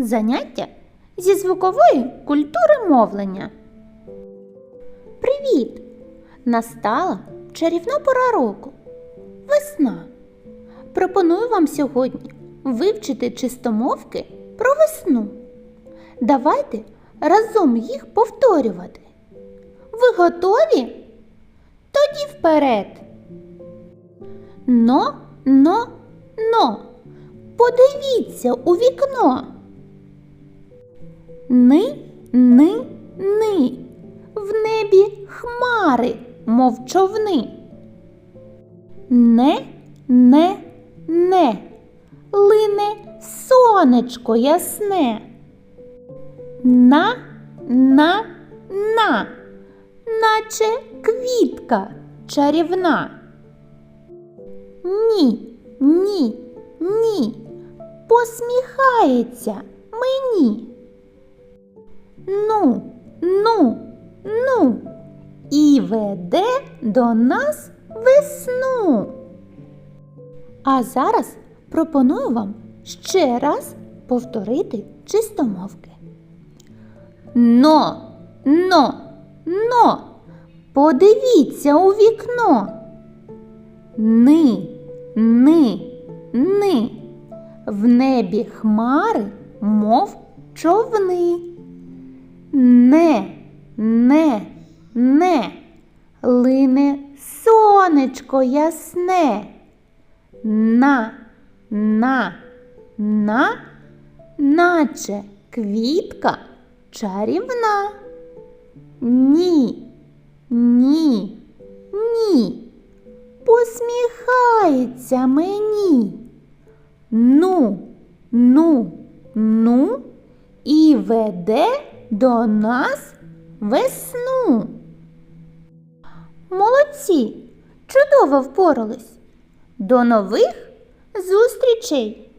Заняття зі звукової культури мовлення. Привіт! Настала чарівна пора року. Весна. Пропоную вам сьогодні вивчити чистомовки про весну. Давайте разом їх повторювати. Ви готові? Тоді вперед. Но, но, но. Подивіться у вікно. Ни, ни, ни. В небі хмари, мов човни. Не, не, не. Лине сонечко ясне. На, на, на, наче квітка чарівна. Ні, ні, ні. Посміхається мені. Ну, ну, ну. І веде до нас весну. А зараз пропоную вам ще раз повторити чистомовки. Но, но, но. Подивіться у вікно. Ни, ни, ни. В небі хмари, мов човни. Не, не, не. Лине сонечко ясне. На, на, на, наче квітка чарівна. Ні, ні, ні. Посміхається мені. Ну, ну, ну і веде до нас весну. Молодці! Чудово впорались! До нових зустрічей!